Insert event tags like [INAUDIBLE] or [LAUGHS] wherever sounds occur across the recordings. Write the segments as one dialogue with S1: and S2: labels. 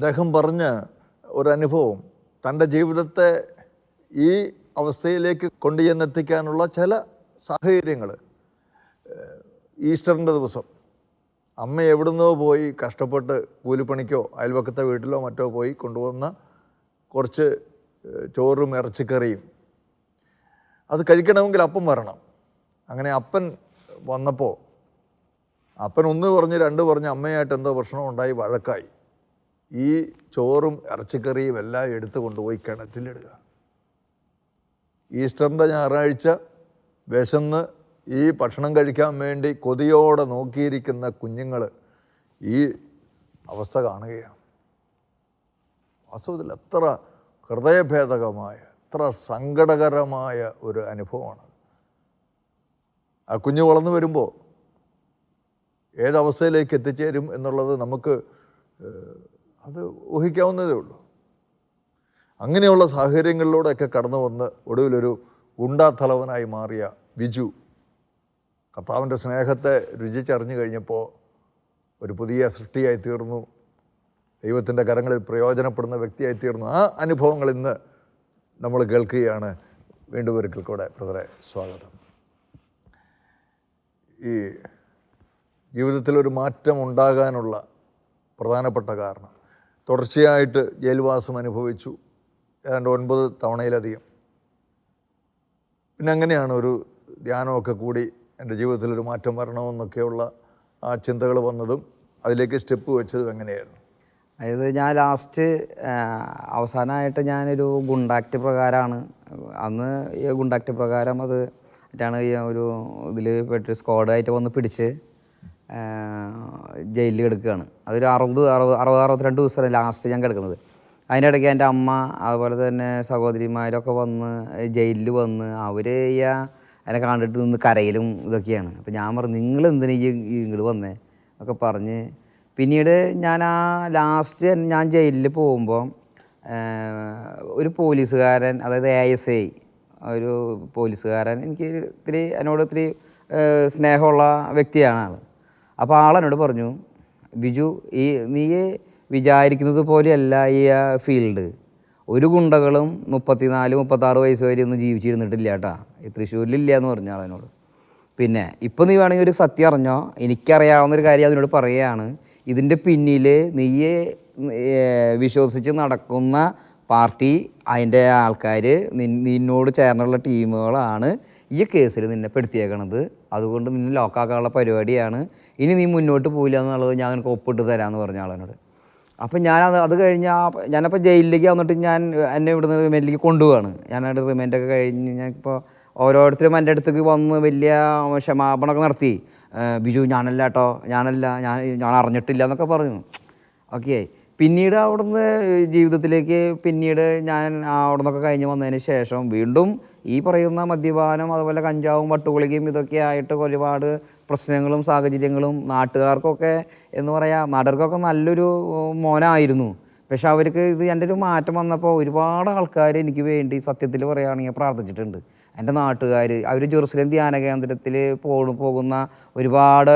S1: അദ്ദേഹം പറഞ്ഞ ഒരനുഭവം തന്റെ ജീവിതത്തെ ഈ അവസ്ഥയിലേക്ക് കൊണ്ടുചെന്നെത്തിക്കാനുള്ള ചില സാഹചര്യങ്ങൾ. ഈസ്റ്ററിന്റെ ദിവസം അമ്മ എവിടുന്നോ പോയി കഷ്ടപ്പെട്ട് കൂലിപ്പണിക്കോ അയൽവക്കത്തെ വീട്ടിലോ മറ്റോ പോയി കൊണ്ടുവന്ന കുറച്ച് ചോറും ഇറച്ചിക്കറിയും. അത് കഴിക്കണമെങ്കിൽ അപ്പൻ വരണം. അങ്ങനെ അപ്പൻ വന്നപ്പോൾ അപ്പൻ ഒന്ന് പറഞ്ഞ് രണ്ട് പറഞ്ഞ് അമ്മയായിട്ട് എന്തോ പ്രശ്നം ഉണ്ടായി വഴക്കായി. ഈ ചോറും ഇറച്ചിക്കറിയും എല്ലാം എടുത്ത് കൊണ്ടുപോയി കിണറ്റിലിടുക ഈസ്റ്ററിന്റെ ഞായറാഴ്ച വിശന്ന് ഈ ഭക്ഷണം കഴിക്കാൻ വേണ്ടി കൊതിയോടെ നോക്കിയിരിക്കുന്ന കുഞ്ഞുങ്ങൾ ഈ അവസ്ഥ കാണുകയാണ്. വാസ്തവത്തിൽ എത്ര ഹൃദയഭേദകമായ എത്ര സങ്കടകരമായ ഒരു അനുഭവമാണ്. ആ കുഞ്ഞ് വളർന്നു വരുമ്പോൾ ഏതവസ്ഥയിലേക്ക് എത്തിച്ചേരും എന്നുള്ളത് നമുക്ക് അത് ഊഹിക്കാവുന്നതേ ഉള്ളൂ. അങ്ങനെയുള്ള സാഹചര്യങ്ങളിലൂടെയൊക്കെ കടന്നു വന്ന് ഒടുവിലൊരു ഗുണ്ടാത്തലവനായി മാറിയ വിജു കർത്താവിന്റെ സ്നേഹത്തെ രുചിച്ചറിഞ്ഞു കഴിഞ്ഞപ്പോൾ ഒരു പുതിയ സൃഷ്ടിയായി തീർന്നു. ദൈവത്തിന്റെ കരങ്ങളിൽ പ്രയോജനപ്പെടുന്ന വ്യക്തിയായി തീർന്നു. ആ അനുഭവങ്ങൾ ഇന്ന് നമ്മൾ കേൾക്കുകയാണ്. വീണ്ടും ഒരിക്കൽ കൂടെ ബ്രദറെ സ്വാഗതം. ഈ ജീവിതത്തിലൊരു മാറ്റം ഉണ്ടാകാനുള്ള പ്രധാനപ്പെട്ട കാരണം തുടർച്ചയായിട്ട് ജയിൽവാസം അനുഭവിച്ചു. ഏതാണ്ട് ഒൻപത് തവണയിലധികം. പിന്നെ അങ്ങനെയാണ് ഒരു ധ്യാനമൊക്കെ കൂടി എന്റെ ജീവിതത്തിൽ ഒരു മാറ്റം വരണമെന്നൊക്കെയുള്ള ആ ചിന്തകൾ വന്നതും അതിലേക്ക് സ്റ്റെപ്പ് വെച്ചതും എങ്ങനെയായിരുന്നു
S2: അതായത് ഞാൻ ലാസ്റ്റ് അവസാനമായിട്ട് ഞാനൊരു ഗുണ്ടാക്ട് പ്രകാരമാണ്. അന്ന് ഈ ഗുണ്ടാക്ട് പ്രകാരം അത് മറ്റാണ് ഒരു ഇതിൽ പെട്ട് സ്ക്വാഡായിട്ട് വന്ന് പിടിച്ച് ജയിലിൽ കിടക്കുകയാണ്. അതൊരു അറുപത് അറുപത് അറുപത് അറുപത്തിരണ്ട് ദിവസമാണ് ലാസ്റ്റ് ഞാൻ കിടക്കുന്നത്. അതിന്റെ ഇടയ്ക്ക് എന്റെ അമ്മ അതുപോലെ തന്നെ സഹോദരിമാരൊക്കെ വന്ന് ജയിലിൽ വന്ന് അവർ എന്നെ കണ്ടിട്ട് നിന്ന് കരയിലും ഇതൊക്കെയാണ്. അപ്പോൾ ഞാൻ പറഞ്ഞു നിങ്ങൾ എന്തിനാ ഈ ഇങ്ങോട്ട് വന്നേ? ഒക്കെ പറഞ്ഞ്. പിന്നീട് ഞാൻ ആ ലാസ്റ്റ് ഞാൻ ജയിലിൽ പോകുമ്പോൾ ഒരു പോലീസുകാരൻ അതായത് എ എസ് ഐ ഒരു പോലീസുകാരൻ എനിക്ക് ഇത്തിരി എന്നോട് ഇത്തിരി സ്നേഹമുള്ള വ്യക്തിയാണ് ആൾ അപ്പോൾ ആളെന്നോട് പറഞ്ഞു ബിജു ഈ നീ വിചാരിക്കുന്നത് പോലെയല്ല ഈ ഫീൽഡ്. ഒരു ഗുണ്ടകളും മുപ്പത്തിനാല് മുപ്പത്താറ് വയസ്സ് വരെ ഒന്നും ജീവിച്ചിരുന്നിട്ടില്ല കേട്ടാ ഈ തൃശ്ശൂരിലില്ല എന്ന് പറഞ്ഞു ആളെന്നോട്. പിന്നെ ഇപ്പം നീ വേണമെങ്കിൽ ഒരു സത്യം അറിഞ്ഞോ? എനിക്കറിയാവുന്ന ഒരു കാര്യം അതിനോട് പറയുകയാണ്. ഇതിന്റെ പിന്നിൽ നീയെ വിശ്വസിച്ച് നടക്കുന്ന പാർട്ടി അതിന്റെ ആൾക്കാർ നിന്നോട് ചേർന്നുള്ള ടീമുകളാണ് ഈ കേസിൽ നിന്നെ പെടുത്തിയേക്കണത്. അതുകൊണ്ട് നിന്നെ ലോക്കാക്കാനുള്ള പരിപാടിയാണ്. ഇനി നീ മുന്നോട്ട് പോയില്ല എന്നുള്ളത് ഞാൻ നിനക്ക് ഒപ്പിട്ട് തരാമെന്ന് പറഞ്ഞ ആളെന്നോട്. അപ്പം ഞാൻ അത് അത് കഴിഞ്ഞ് ആ ഞാനപ്പോൾ ജയിലിലേക്ക് വന്നിട്ട് ഞാൻ എന്നെ ഇവിടുന്ന് റിമാൻഡിലേക്ക് കൊണ്ടുപോവാണ്. ഞാനവിടെ റിമാൻഡൊക്കെ കഴിഞ്ഞ് ഞാൻ ഓരോരുത്തരും എന്റെ അടുത്തേക്ക് വന്ന് വലിയ ക്ഷമാപണമൊക്കെ നടത്തി. ബിജു ഞാനല്ല കേട്ടോ ഞാനല്ല ഞാൻ ഞാൻ അറിഞ്ഞിട്ടില്ല എന്നൊക്കെ പറഞ്ഞു. ഓക്കെ. പിന്നീട് അവിടുന്ന് ജീവിതത്തിലേക്ക് പിന്നീട് ഞാൻ അവിടെ നിന്നൊക്കെ കഴിഞ്ഞ് വന്നതിന് ശേഷം വീണ്ടും ഈ പറയുന്ന മദ്യപാനം അതുപോലെ കഞ്ചാവും വട്ടുകുളികയും ഇതൊക്കെ ആയിട്ട് ഒരുപാട് പ്രശ്നങ്ങളും സാഹചര്യങ്ങളും നാട്ടുകാർക്കൊക്കെ എന്ന് പറയാം നാട്ടുകാർക്കൊക്കെ നല്ലൊരു മോനായിരുന്നു. പക്ഷെ അവർക്ക് ഇത് എന്റെ ഒരു മാറ്റം വന്നപ്പോൾ ഒരുപാട് ആൾക്കാർ എനിക്ക് വേണ്ടി സത്യത്തിൽ പറയുകയാണെങ്കിൽ പ്രാർത്ഥിച്ചിട്ടുണ്ട്. എന്റെ നാട്ടുകാർ അവർ ജെറുസലേം ധ്യാന കേന്ദ്രത്തിൽ പോകു പോകുന്ന ഒരുപാട്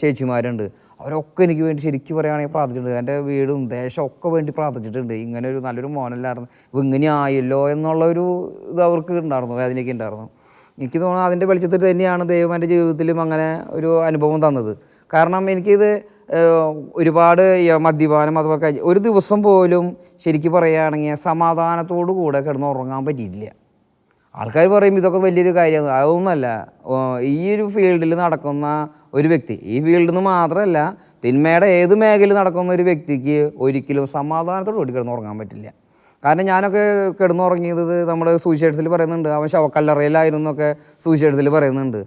S2: ചേച്ചിമാരുണ്ട്. അവരൊക്കെ എനിക്ക് വേണ്ടി ശരിക്കും പറയുകയാണെങ്കിൽ പ്രാർത്ഥിച്ചിട്ടുണ്ട്. എന്റെ വീടും ദേശം ഒക്കെ വേണ്ടി പ്രാർത്ഥിച്ചിട്ടുണ്ട്. ഇങ്ങനെ ഒരു നല്ലൊരു മോനല്ലായിരുന്നു. ഇപ്പം ഇങ്ങനെ ആയല്ലോ എന്നുള്ളൊരു ഇത് അവർക്ക് ഉണ്ടായിരുന്നു വേദനയൊക്കെ ഉണ്ടായിരുന്നു. എനിക്ക് തോന്നുന്നു അതിന്റെ വെളിച്ചത്തിൽ തന്നെയാണ് ദൈവം എന്റെ ജീവിതത്തിലും അങ്ങനെ ഒരു അനുഭവം തന്നത്. കാരണം എനിക്കിത് ഒരുപാട് മദ്യപാനം അഥവാ ഒരു ദിവസം പോലും ശരിക്കും പറയുകയാണെങ്കിൽ സമാധാനത്തോടു കൂടെ കിടന്ന് ഉറങ്ങാൻ പറ്റിയിട്ടില്ല. ആൾക്കാർ പറയും ഇതൊക്കെ വലിയൊരു കാര്യമാണ്. അതൊന്നുമല്ല. ഈ ഒരു ഫീൽഡിൽ നടക്കുന്ന ഒരു വ്യക്തി ഈ ഫീൽഡിൽ നിന്ന് മാത്രമല്ല തിന്മയുടെ ഏത് മേഖലയിൽ നടക്കുന്ന ഒരു വ്യക്തിക്ക് ഒരിക്കലും സമാധാനത്തോടു കൂടി കിടന്ന് ഉറങ്ങാൻ പറ്റില്ല. കാരണം ഞാനൊക്കെ കിടന്നുറങ്ങിയത് നമ്മുടെ സുവിശേഷത്തിൽ പറയുന്നുണ്ട്. അവൻ ശവക്കല്ലറയിലായിരുന്നു എന്നൊക്കെ പറയുന്നുണ്ട്.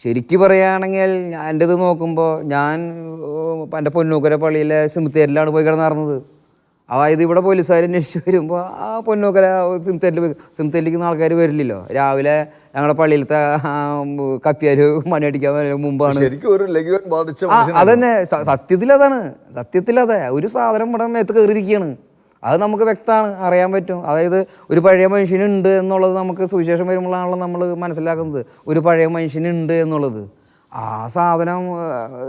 S2: ശരിക്കും പറയുകയാണെങ്കിൽ എന്റെ ഇത് നോക്കുമ്പോൾ ഞാൻ എന്റെ പൊന്നൂക്കര പള്ളിയിലെ സിമിത്തേരിലാണ് പോയി കിടന്നിറങ്ങുന്നത് അതായത് ഇവിടെ പോലീസുകാർ അന്വേഷിച്ച് വരുമ്പോൾ ആ പൊന്നൂക്കര സിമിത്തേരിൽ സിമിത്തേരിലേക്ക് ആൾക്കാർ വരില്ലല്ലോ. രാവിലെ ഞങ്ങളുടെ പള്ളിയിലത്തെ കപ്പിയാർ മണിയടിക്കാൻ മുമ്പാണ്. അതന്നെ സത്യത്തിലതാണ് സത്യത്തിൽ അതാണ് സത്യത്തിൽ അതെ ഒരു സാധനം ഇവിടെ മേത്ത് കയറിയിരിക്കുകയാണ് അത് നമുക്ക് വ്യക്തമാണ് അറിയാൻ പറ്റും. അതായത് ഒരു പഴയ മനുഷ്യനുണ്ട് എന്നുള്ളത് നമുക്ക് സുവിശേഷം വരുമ്പോഴാണല്ലോ നമ്മൾ മനസ്സിലാക്കുന്നത്. ഒരു പഴയ മനുഷ്യനുണ്ട് എന്നുള്ളത്. ആ സാധനം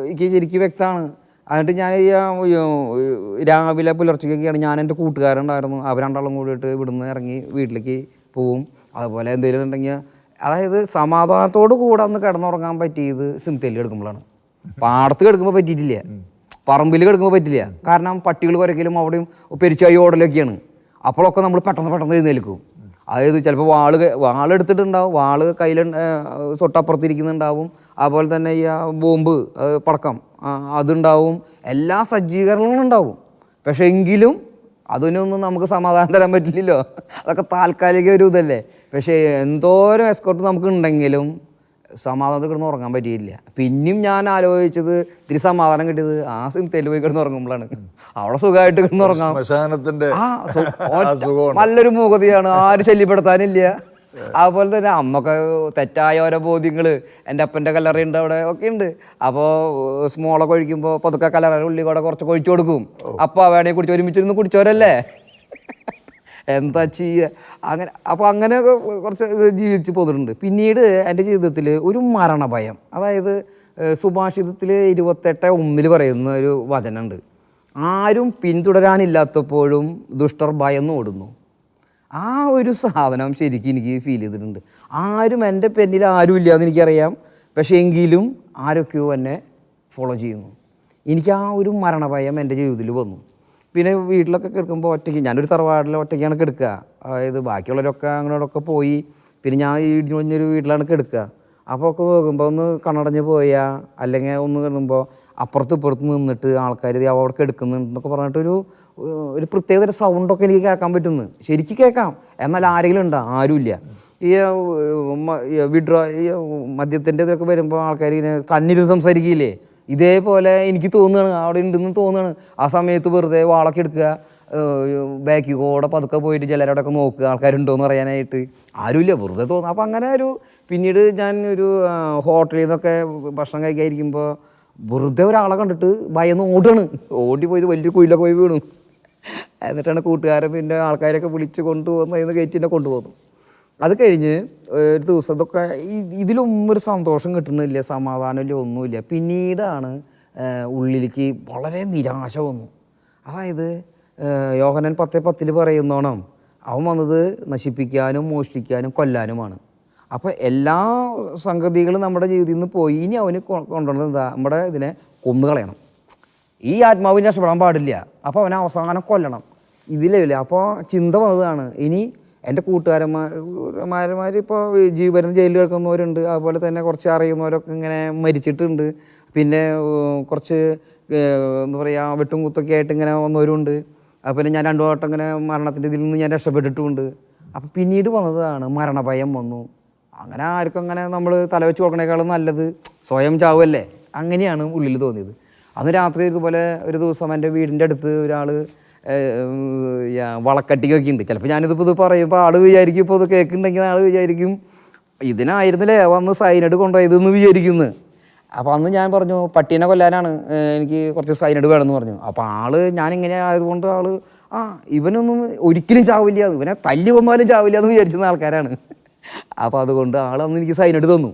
S2: എനിക്ക് ശരിക്കും വ്യക്തമാണ്. എന്നിട്ട് ഞാൻ ഈ രാവിലെ പുലർച്ചയ്ക്കൊക്കെയാണ് ഞാൻ എന്റെ കൂട്ടുകാരുണ്ടായിരുന്നു. അവർ രണ്ടാളും കൂടിയിട്ട് ഇവിടുന്ന് ഇറങ്ങി വീട്ടിലേക്ക് പോവും. അതുപോലെ എന്തെങ്കിലും ഉണ്ടെങ്കിൽ അതായത് സമാധാനത്തോട് കൂടെ അന്ന് കിടന്നുറങ്ങാൻ പറ്റിയത് സിംതെല്ലി എടുക്കുമ്പോഴാണ് പാടത്ത് കിടക്കുമ്പോൾ പറ്റിയിട്ടില്ല. പറമ്പിൽ കിടക്കുമ്പോൾ പറ്റില്ല. കാരണം പട്ടികൾ കുരക്കലും അവിടെയും പെരിച്ചായി ഓടലൊക്കെയാണ്. അപ്പോഴൊക്കെ നമ്മൾ പെട്ടെന്ന് പെട്ടെന്ന് എഴുന്നേൽക്കും. അതായത് ചിലപ്പോൾ വാൾ വാളെടുത്തിട്ടുണ്ടാവും വാൾ കയ്യിൽ തൊട്ടപ്പുറത്തിരിക്കുന്നുണ്ടാവും. അതുപോലെ തന്നെ ഈ ബോംബ് പടക്കം അതുണ്ടാവും. എല്ലാ സജ്ജീകരണങ്ങളും ഉണ്ടാവും. പക്ഷേ എങ്കിലും അതിനൊന്നും നമുക്ക് സമാധാനം തരാൻ പറ്റില്ലല്ലോ. അതൊക്കെ താൽക്കാലിക ഒരു ഇതല്ലേ. പക്ഷേ എന്തോരം എസ്കോർട്ട് നമുക്ക് ഉണ്ടെങ്കിലും സമാധാനത്തിൽ കിടന്ന് ഉറങ്ങാൻ പറ്റിയില്ല പിന്നെയും ഞാൻ ആലോചിച്ചത് ഇത്തിരി സമാധാനം കിട്ടിയത് ആ സിംതയിൽ പോയി കിടന്ന് ഉറങ്ങുമ്പോഴാണ്. അവിടെ സുഖമായിട്ട് കിടന്ന് ഉറങ്ങാം. [LAUGHS] നല്ലൊരു മൂകതയാണ്. ആരും ശല്യപ്പെടുത്താനില്ല. അതുപോലെ തന്നെ അമ്മയ്ക്ക് തെറ്റായ ഓരോ ബോധ്യങ്ങൾ എന്റെ അപ്പന്റെ കല്ലറയുണ്ട് അവിടെ ഒക്കെ ഉണ്ട്. അപ്പോൾ സ്മോളൊക്കെ ഒഴിക്കുമ്പോൾ പതുക്കെ കല്ലറ ഉള്ളി കൂടെ കുറച്ച് ഒഴിച്ചു കൊടുക്കും. അപ്പോൾ വേണേ കുടിച്ച് ഒരുമിച്ചിരുന്ന് കുടിച്ചവരല്ലേ? എന്താ ചെയ്യുക അങ്ങനെ അപ്പോൾ അങ്ങനെ കുറച്ച് ജീവിച്ച് പോന്നിട്ടുണ്ട്. പിന്നീട് എന്റെ ജീവിതത്തിൽ ഒരു മരണഭയം അതായത് സുഭാഷിതത്തിൽ ഇരുപത്തെട്ട് ഒന്നിൽ പറയുന്ന ഒരു വചനമുണ്ട് ആരും പിന്തുടരാനില്ലാത്തപ്പോഴും ദുഷ്ടർ ഭയന്ന് ഓടുന്നു ആ ഒരു സാധനം ശരിക്കും എനിക്ക് ഫീൽ ചെയ്തിട്ടുണ്ട്. ആരും എന്റെ പെന്നിൽ ആരും ഇല്ല എന്ന് എനിക്കറിയാം. പക്ഷേ എങ്കിലും ആരൊക്കെയോ എന്നെ ഫോളോ ചെയ്യുന്നു. എനിക്ക് ആ ഒരു മരണഭയം എന്റെ ജീവിതത്തിൽ വന്നു. പിന്നെ വീട്ടിലൊക്കെ കിടക്കുമ്പോൾ ഒറ്റയ്ക്ക് ഞാനൊരു തറവാടിൽ ഒറ്റയ്ക്കാണ് കിടക്കുക. അതായത് ബാക്കിയുള്ളവരൊക്കെ അങ്ങനെയൊക്കെ പോയി പിന്നെ ഞാൻ ഈ ഇടിഞ്ഞൊരു വീട്ടിലാണ് കിടക്കുക. അപ്പോൾ ഒക്കെ നോക്കുമ്പോൾ ഒന്ന് കണ്ണടഞ്ഞ് പോയാൽ അല്ലെങ്കിൽ ഒന്ന് കിടുമ്പോൾ അപ്പുറത്ത് ഇപ്പുറത്ത് നിന്നിട്ട് ആൾക്കാർ അവിടെ കിടക്കുന്നുണ്ടെന്നൊക്കെ പറഞ്ഞിട്ടൊരു ഏഹ്, ഒരു പ്രത്യേക തരം സൗണ്ടൊക്കെ എനിക്ക് കേൾക്കാൻ പറ്റുന്നു. ശരിക്കും കേൾക്കാം. എന്നാൽ ആരെങ്കിലും ഉണ്ടോ? ആരുമില്ല. ഈ വിഡ്രോ ഈ മദ്യത്തിന്റെ ഇതൊക്കെ വരുമ്പോൾ ആൾക്കാർ ഇങ്ങനെ തന്നിരുന്ന് സംസാരിക്കില്ലേ? ഇതേപോലെ എനിക്ക് തോന്നുകയാണ് അവിടെ ഉണ്ടെന്ന് തോന്നുകയാണ്. ആ സമയത്ത് വെറുതെ വാളൊക്കെ എടുക്കുക ബാക്കി കൂടെ പതുക്കെ പോയിട്ട് ചിലരോടൊക്കെ നോക്കുക ആൾക്കാരുണ്ടോ എന്ന് പറയാനായിട്ട്. ആരുമില്ല വെറുതെ തോന്നുന്നു അപ്പോൾ അങ്ങനെ ഒരു പിന്നീട് ഞാൻ ഒരു ഹോട്ടലിൽ നിന്നൊക്കെ ഭക്ഷണം കഴിക്കാതിരിക്കുമ്പോൾ വെറുതെ ഒരാളെ കണ്ടിട്ട് ഭയന്ന് ഓടുകയാണ്. ഓടി പോയത് വലിയൊരു കുഴിലൊക്കെ പോയി വീണു. എന്നിട്ടാണ് കൂട്ടുകാരൻ പിന്നെ ആൾക്കാരൊക്കെ വിളിച്ച് കൊണ്ടുപോകുന്ന കയറ്റി കയറ്റിനെ കൊണ്ടുപോകുന്നു അത് കഴിഞ്ഞ് ഒരു ദിവസം ഇതൊക്കെ ഇതിലൊന്നും ഒരു സന്തോഷം കിട്ടുന്നില്ല സമാധാനമില്ല ഒന്നുമില്ല. പിന്നീടാണ് ഉള്ളിലേക്ക് വളരെ നിരാശ വന്നു. അതായത് യോഹനൻ പത്തേ പത്തിൽ പറയുന്നോണം അവൻ വന്നത് നശിപ്പിക്കാനും മോഷ്ടിക്കാനും കൊല്ലാനുമാണ്. അപ്പോൾ എല്ലാ സംഗതികളും നമ്മുടെ ജീവിതത്തിൽ നിന്ന് പോയി ഇനി അവന് കൊണ്ടുവന്നത് എന്താ? നമ്മുടെ ഇതിനെ കൊന്നുകളയണം. ഈ ആത്മാവിന് രക്ഷപ്പെടാൻ പാടില്ല. അപ്പോൾ അവനെ അവസാനം കൊല്ലണം. ഇതിലേ അപ്പോൾ ചിന്ത വന്നതാണ് ഇനി എന്റെ കൂട്ടുകാരന്മാരന്മാർ ഇപ്പോൾ ജീവൻ ജയിലിൽ കിടക്കുന്നവരുണ്ട്. അതുപോലെ തന്നെ കുറച്ച് അറിയുന്നവരൊക്കെ ഇങ്ങനെ മരിച്ചിട്ടുണ്ട്. പിന്നെ കുറച്ച് എന്താ പറയുക വെട്ടും കുത്തൊക്കെ ആയിട്ട് ഇങ്ങനെ വന്നവരുണ്ട്. പിന്നെ ഞാൻ രണ്ടു വട്ടം ഇങ്ങനെ മരണത്തിന്റെ ഇതിൽ നിന്ന് ഞാൻ രക്ഷപ്പെട്ടിട്ടുമുണ്ട്. അപ്പോൾ പിന്നീട് വന്നതാണ് മരണഭയം വന്നു. അങ്ങനെ ആർക്കും അങ്ങനെ നമ്മൾ തലവെച്ച് കൊടുക്കണേക്കാളും നല്ലത് സ്വയം ചാവുമല്ലേ അങ്ങനെയാണ് ഉള്ളിൽ തോന്നിയത്. അന്ന് രാത്രി ഇതുപോലെ ഒരു ദിവസം എന്റെ വീടിന്റെ അടുത്ത് ഒരാൾ വളക്കട്ടിക്കൊക്കെ ഉണ്ട്. ചിലപ്പോൾ ഞാനിതിപ്പോൾ ഇത് പറയുമ്പോൾ ആൾ വിചാരിക്കും ഇപ്പോൾ ഇത് കേൾക്കുന്നുണ്ടെങ്കിൽ ആൾ വിചാരിക്കും ഇതിനായിരുന്നില്ലേ വന്ന് സൈനഡ് കൊണ്ടുപോയതെന്ന് വിചാരിക്കുന്നു. അപ്പോൾ അന്ന് ഞാൻ പറഞ്ഞു പട്ടീനെ കൊല്ലാനാണ് എനിക്ക് കുറച്ച് സൈനഡ് വേണമെന്ന് പറഞ്ഞു. അപ്പോൾ ആൾ ഞാനിങ്ങനെ ആയതുകൊണ്ട് ആൾ ആ ഇവനൊന്നും ഒരിക്കലും ചാവില്ല ഇവനെ തല്ലി കൊന്നാലും ചാവില്ല എന്ന് വിചാരിച്ചിരുന്ന ആൾക്കാരാണ്. അപ്പോൾ അതുകൊണ്ട് ആൾ അന്ന് എനിക്ക് സൈനഡ് തന്നു.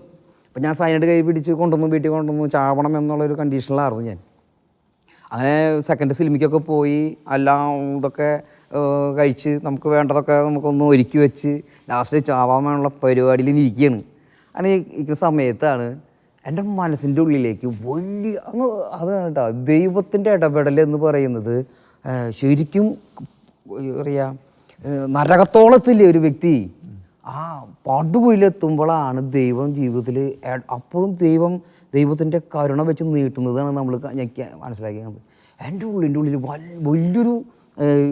S2: അപ്പോൾ ഞാൻ സൈനഡ് കൈ പിടിച്ച് കൊണ്ടുവന്നു വീട്ടിൽ കൊണ്ടുവന്നു ചാവണം എന്നുള്ളൊരു കണ്ടീഷനിലായിരുന്നു ഞാൻ. അങ്ങനെ സെക്കൻഡ് സിനിമയ്ക്കൊക്കെ പോയി എല്ലാം ഇതൊക്കെ കഴിച്ച് നമുക്ക് വേണ്ടതൊക്കെ നമുക്കൊന്ന് ഒരുക്കി വെച്ച് ലാസ്റ്റ് ചാവാൻ വേണ്ട പരിപാടിയിൽ ഇരിക്കുകയാണ് അങ്ങനെ ഇരിക്കുന്ന സമയത്താണ് എന്റെ മനസ്സിന്റെ ഉള്ളിലേക്ക് വലിയ അങ്ങ് അതാണ് കേട്ടോ ദൈവത്തിന്റെ ഇടപെടൽ എന്ന് പറയുന്നത് ശരിക്കും പറയുക നരകത്തോളത്തില്ലേ ഒരു വ്യക്തി ആ പാട്ടുപോയിലെത്തുമ്പോഴാണ് ദൈവം ജീവിതത്തിൽ അപ്പോഴും ദൈവം ദൈവത്തിന്റെ കരുണ വെച്ച് നീട്ടുന്നതാണ് നമ്മൾ ഞെക്കി മനസ്സിലാക്കിയത് എന്റെ ഉള്ളിന്റെ ഉള്ളിൽ വലിയൊരു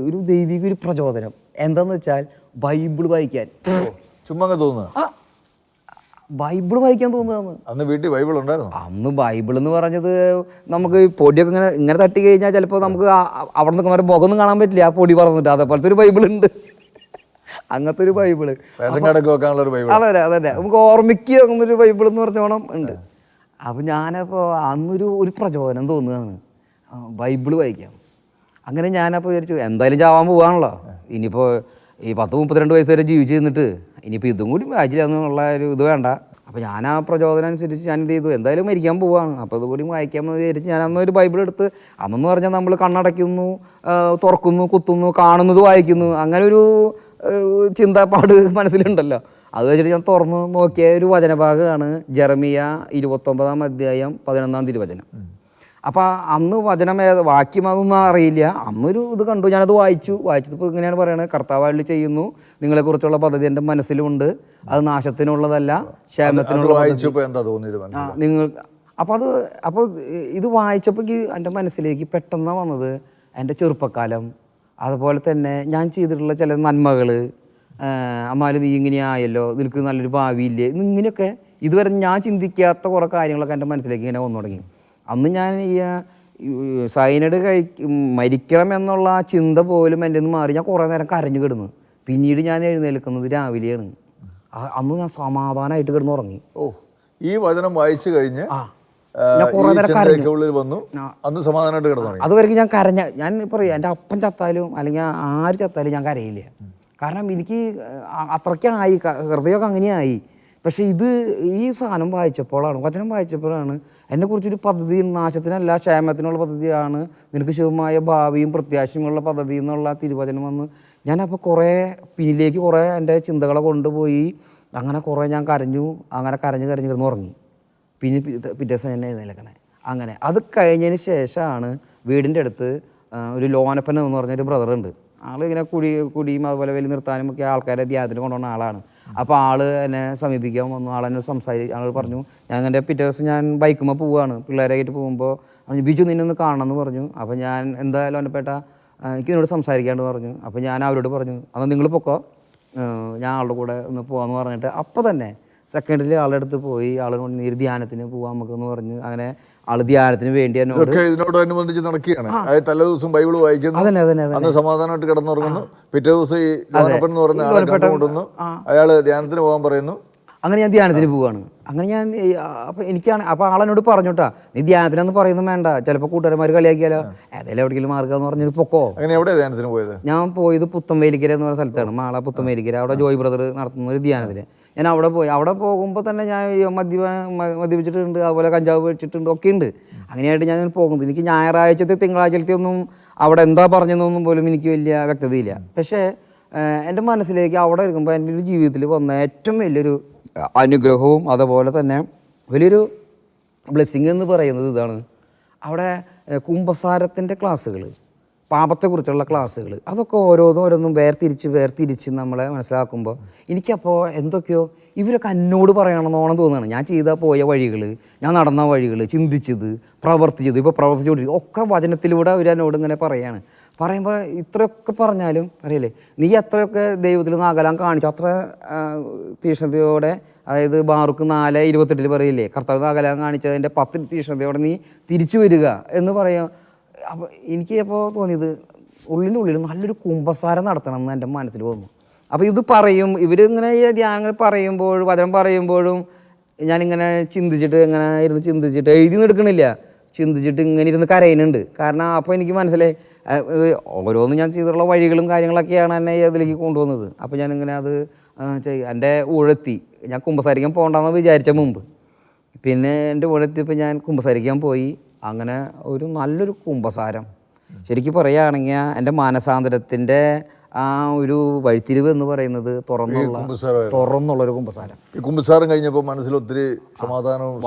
S2: ഒരു ദൈവിക ഒരു പ്രചോദനം. എന്താണെന്ന് വെച്ചാൽ ബൈബിൾ വായിക്കാൻ.
S1: ചുമ്മാ
S2: തോന്നുന്നു. ബൈബിൾ വായിക്കാൻ തോന്നുന്നതാണ്
S1: അന്ന് വീട്ടിൽ ബൈബിൾ ഉണ്ടായിരുന്നു?
S2: അന്ന് ബൈബിൾ എന്ന് പറഞ്ഞത് നമുക്ക് പൊടിയൊക്കെ ഇങ്ങനെ ഇങ്ങനെ തട്ടി കഴിഞ്ഞാൽ ചിലപ്പോൾ നമുക്ക് അവിടെ നിൽക്കുന്ന ഒരു മുഖമൊന്നും കാണാൻ പറ്റില്ല. ആ പൊടി പറഞ്ഞിട്ട് അതേപോലത്തെ ഒരു ബൈബിൾ ഉണ്ട്. അങ്ങനത്തെ ഒരു
S1: ബൈബിൾ
S2: അതെ അതെ നമുക്ക് ഓർമ്മിക്കുക ഒരു ബൈബിൾ എന്ന് പറഞ്ഞോണം ഉണ്ട്. അപ്പോൾ ഞാനപ്പോൾ അന്നൊരു ഒരു പ്രചോദനം തോന്നുകയാണ്. ആ, ബൈബിൾ വായിക്കാം. അങ്ങനെ ഞാനപ്പോൾ വിചാരിച്ചു എന്തായാലും ചാവാൻ പോവാണല്ലോ. ഇനിയിപ്പോൾ ഈ പത്ത് മുപ്പത്തിരണ്ട് വയസ്സ് വരെ ജീവിച്ച് നിന്നിട്ട് ഇനിയിപ്പോൾ ഇതും കൂടി വായിച്ചില്ല ഒരു ഇത് വേണ്ട. അപ്പോൾ ഞാൻ ആ പ്രചോദനം അനുസരിച്ച് ഞാൻ എന്ത് ചെയ്തു? എന്തായാലും മരിക്കാൻ പോവാണ്. അപ്പോൾ അതുകൂടി വായിക്കാമെന്ന് വിചാരിച്ച് ഞാൻ അന്നൊരു ബൈബിൾ എടുത്ത് അന്നെന്ന് പറഞ്ഞാൽ നമ്മൾ കണ്ണടയ്ക്കുന്നു തുറക്കുന്നു കുത്തുന്നു കാണുന്നത് വായിക്കുന്നു. അങ്ങനെ ഒരു ചിന്താപ്പാട് [LAUGHS] മനസ്സിലുണ്ടല്ലോ. അത് വെച്ചിട്ട് ഞാൻ തുറന്ന് നോക്കിയ ഒരു വചനഭാഗമാണ് ജെറമിയ ഇരുപത്തൊമ്പതാം അധ്യായം പതിനൊന്നാം തിരുവചനം. അപ്പോൾ അന്ന് വചനം ഏത് വാക്യം അതൊന്നും അറിയില്ല. അന്നൊരു ഇത് കണ്ടു ഞാനത് വായിച്ചു. വായിച്ചപ്പോൾ ഇങ്ങനെയാണ് പറയുന്നത് കർത്താവായിട്ട് ചെയ്യുന്നു നിങ്ങളെക്കുറിച്ചുള്ള പദ്ധതി എന്റെ മനസ്സിലുണ്ട്. അത് നാശത്തിനുള്ളതല്ല ക്ഷേമത്തിനുള്ള നിങ്ങൾ അപ്പോൾ അത് അപ്പോൾ ഇത് വായിച്ചപ്പോൾ എന്റെ മനസ്സിലേക്ക് പെട്ടെന്ന് വന്നത് എന്റെ ചെറുപ്പക്കാലം അതുപോലെ തന്നെ ഞാൻ ചെയ്തിട്ടുള്ള ചില നന്മകൾ അമ്മാൽ നീ ഇങ്ങനെയായല്ലോ നിനക്ക് നല്ലൊരു ഭാവിയില്ലേ? ഇങ്ങനെയൊക്കെ ഇതുവരെ ഞാൻ ചിന്തിക്കാത്ത കുറേ കാര്യങ്ങളൊക്കെ എന്റെ മനസ്സിലേക്ക് ഇങ്ങനെ വന്നു തുടങ്ങി. അന്ന് ഞാൻ ഈ സൈനഡ് കഴി മരിക്കണം എന്നുള്ള ആ ചിന്ത പോലും എന്റെ നിന്ന് മാറി. ഞാൻ കുറേ നേരം കരഞ്ഞു കിടന്നു. പിന്നീട് ഞാൻ എഴുന്നേൽക്കുന്നത് രാവിലെയാണ്. അന്ന് ഞാൻ സമാധാനമായിട്ട് കിടന്നുറങ്ങി
S1: ഓ ഈ വചനം വായിച്ചു കഴിഞ്ഞ് വന്നു. അന്ന് സമാധാനമായിട്ട് കിടന്നു തുടങ്ങി
S2: അതുവരെയ്ക്ക് ഞാൻ കരഞ്ഞ ഞാൻ പറയാം എന്റെ അപ്പൻ ചത്താലും അല്ലെങ്കിൽ ആര് ചത്താലും ഞാൻ കരയില്ല. കാരണം എനിക്ക് അത്രയ്ക്കായി ഹൃദയമൊക്കെ അങ്ങനെയായി. പക്ഷേ ഇത് ഈ സാധനം വായിച്ചപ്പോഴാണ് വചനം വായിച്ചപ്പോഴാണ് എന്നെക്കുറിച്ചൊരു പദ്ധതി നാശത്തിനല്ല ക്ഷേമത്തിനുള്ള പദ്ധതിയാണ് നിനക്ക് ശുഭമായ ഭാവിയും പ്രത്യാശയുമുള്ള പദ്ധതി എന്നുള്ള തിരുവചനം വന്ന് ഞാനപ്പോൾ കുറേ പിന്നിലേക്ക് കുറേ എന്റെ ചിന്തകളെ കൊണ്ടുപോയി അങ്ങനെ കുറേ ഞാൻ കരഞ്ഞു അങ്ങനെ കരഞ്ഞ് കരഞ്ഞ് കിടന്ന് ഉറങ്ങി. പിന്നെ പിറ്റേ ദിവസം തന്നെ എഴുന്നേൽക്കണേ. അങ്ങനെ അത് കഴിഞ്ഞതിന് ശേഷമാണ് വീടിന്റെ അടുത്ത് ഒരു ലോനപ്പൻ എന്ന് പറഞ്ഞൊരു ബ്രദറുണ്ട്. ആൾ ഇങ്ങനെ കുടി കുടിയും അതുപോലെ വലിയ നിർത്താനും ഒക്കെ ആൾക്കാരെ ധ്യാനത്തിന് കൊണ്ടുവന്ന ആളാണ്. അപ്പോൾ ആൾ എന്നെ സമീപിക്കാൻ വന്നു. ആൾ എന്നെ സംസാരി ആൾ പറഞ്ഞു ഞാൻ എന്റെ പിറ്റേ ദിവസം ഞാൻ ബൈക്കുമ്പോൾ പോവുകയാണ് പിള്ളേരായിട്ട് പോകുമ്പോൾ അവന് ബിജു നിന്നെ ഒന്ന് കാണണം എന്ന് പറഞ്ഞു. അപ്പോൾ ഞാൻ എന്തായാലും അവനെപ്പെട്ട എനിക്ക് നിന്നോട് സംസാരിക്കാണ്ട് പറഞ്ഞു. അപ്പോൾ ഞാൻ അവരോട് പറഞ്ഞു അന്ന് നിങ്ങൾ പൊക്കോ. ഞാൻ ആളുടെ കൂടെ ഒന്ന് പോകാമെന്ന് പറഞ്ഞിട്ട് അപ്പോൾ തന്നെ സെക്കൻഡിൽ ആളുടെ അടുത്ത് പോയി ആൾ നീ പോവാൻ ധ്യാനത്തിന് പോവാം നമുക്കെന്ന് പറഞ്ഞ് അങ്ങനെ ആൾ ധ്യാനത്തിന് വേണ്ടി എന്നോട്
S1: ഇതൊക്കെ ഇതിനോടനുബന്ധിച്ച് നടക്കുകയാണ്. അതായത് തലേ ദിവസം ബൈബിൾ വായിക്കുന്നു
S2: അതന്നെ അതന്നെ അതന്നെ.
S1: അന്ന് സമാധാനമായിട്ട് കിടന്നുറങ്ങുന്നു. പിറ്റേ ദിവസം ഈ ലോനപ്പൻ എന്ന് പറയുന്ന ആളെ കണ്ടുകൊണ്ടുവന്നു അയാൾ ധ്യാനത്തിന് പോകാൻ പറയുന്നു.
S2: അങ്ങനെ ഞാൻ ധ്യാനത്തിന് പോവുകയാണ് അങ്ങനെ ഞാൻ അപ്പൊ എനിക്കാണ് അപ്പോൾ ആളെന്നോട് പറഞ്ഞോട്ടാ നീ ധ്യാനത്തിനൊന്നും പറയുന്നു വേണ്ട ചിലപ്പോൾ കൂട്ടുകാരന്മാർ കളിയാക്കിയാലോ. ഏതെങ്കിലും എവിടെയെങ്കിലും മാർഗം എന്ന് പറഞ്ഞൊരു പൊക്കോ.
S1: അങ്ങനെ എവിടെ ധ്യാനത്തിന് പോയത്?
S2: ഞാൻ പോയത് പുത്തംവേലിക്കര എന്ന് പറഞ്ഞ സ്ഥലത്താണ് മാള പുത്തംവേലിക്കര അവിടെ ജോയ് ബ്രദർ നടത്തുന്ന ഒരു ധ്യാനത്തിൽ ഞാൻ അവിടെ പോയി. അവിടെ പോകുമ്പോൾ തന്നെ ഞാൻ മദ്യപ മദ്യപിച്ചിട്ടുണ്ട് അതുപോലെ കഞ്ചാവ് വെച്ചിട്ടുണ്ട് ഒക്കെ ഉണ്ട് അങ്ങനെയായിട്ട് ഞാൻ പോകുന്നത്. എനിക്ക് ഞായറാഴ്ചത്തെ തിങ്കളാഴ്ചത്തെ ഒന്നും അവിടെ എന്താ പറഞ്ഞതെന്നൊന്നും പോലും എനിക്ക് വലിയ വ്യക്തതയില്ല. പക്ഷേ എന്റെ മനസ്സിലേക്ക് അവിടെ ഇരിക്കുമ്പോൾ എന്റെ ഒരു ജീവിതത്തിൽ വന്ന ഏറ്റവും വലിയൊരു അനുഗ്രഹവും അതുപോലെ തന്നെ വലിയൊരു ബ്ലെസ്സിങ് എന്ന് പറയുന്നത് ഇതാണ്. അവിടെ കുംഭസാരത്തിന്റെ ക്ലാസ്സുകൾ പാപത്തെക്കുറിച്ചുള്ള ക്ലാസ്സുകൾ അതൊക്കെ ഓരോന്നും ഓരോന്നും വേർതിരിച്ച് വേർതിരിച്ച് നമ്മളെ മനസ്സിലാക്കുമ്പോൾ എനിക്കപ്പോൾ എന്തൊക്കെയോ ഇവരൊക്കെ എന്നോട് പറയണമെന്നോണം തോന്നുകയാണ്. ഞാൻ ചെയ്ത പോയ വഴികൾ ഞാൻ നടന്ന വഴികൾ ചിന്തിച്ചത് പ്രവർത്തിച്ചത് ഇപ്പോൾ പ്രവർത്തിച്ചുകൊണ്ടിരിക്കുന്നത് ഒക്കെ വചനത്തിലൂടെ അവർ എന്നോട് ഇങ്ങനെ പറയാണ്. പറയുമ്പോൾ ഇത്രയൊക്കെ പറഞ്ഞാലും അറിയില്ലേ? നീ എത്രയൊക്കെ ദൈവത്തിൽ നിന്ന് അകലാൻ കാണിച്ചു. അത്ര തീഷ്ണതയോടെ അതായത് ബാറുക്ക് നാല് ഇരുപത്തെട്ടിൽ പറയില്ലേ? കർത്താവ് അകലാൻ കാണിച്ചതിന്റെ പത്ത് തീഷ്ണതയോടെ നീ തിരിച്ചു വരിക എന്ന് പറയാം. അപ്പോൾ എനിക്ക് അപ്പോൾ തോന്നിയത് ഉള്ളിന്റെ ഉള്ളിൽ നല്ലൊരു കുംഭസാരം നടത്തണം എന്ന് എന്റെ മനസ്സിൽ തോന്നുന്നു. അപ്പോൾ ഇത് പറയും ഇവരിങ്ങനെ ഈ ധ്യാനങ്ങൾ പറയുമ്പോഴും വചനം പറയുമ്പോഴും ഞാനിങ്ങനെ ചിന്തിച്ചിട്ട് ഇങ്ങനെ ഇരുന്ന് ചിന്തിച്ചിട്ട് എഴുതി എടുക്കണില്ല. ചിന്തിച്ചിട്ട് ഇങ്ങനെ ഇരുന്ന് കരയുന്നുണ്ട്. കാരണം അപ്പോൾ എനിക്ക് മനസ്സിലായി ഓരോന്നും ഞാൻ ചെയ്തിട്ടുള്ള വഴികളും കാര്യങ്ങളൊക്കെയാണ് എന്നെ അതിലേക്ക് കൊണ്ടുവന്നത്. അപ്പോൾ ഞാനിങ്ങനെ അത് എന്റെ ഉഴത്തി ഞാൻ കുമ്പസാരിക്കാൻ പോകണ്ടെന്ന് വിചാരിച്ച മുമ്പ്. പിന്നെ എന്റെ കൂടെ എത്തിയപ്പോൾ ഞാൻ കുമ്പസാരിക്കാൻ പോയി. അങ്ങനെ ഒരു നല്ലൊരു കുമ്പസാരം. ശരിക്കും പറയുകയാണെങ്കിൽ എന്റെ മാനസാന്തരത്തിന്റെ ആ ഒരു വഴിത്തിരിവ് എന്ന് പറയുന്നത് തുറന്നുള്ള
S1: തുറന്നുള്ള
S2: ഒരു കുമ്പസാരം.
S1: ഈ കുമ്പസാരം കഴിഞ്ഞപ്പോൾ മനസ്സിൽ ഒത്തിരി സമാധാനവും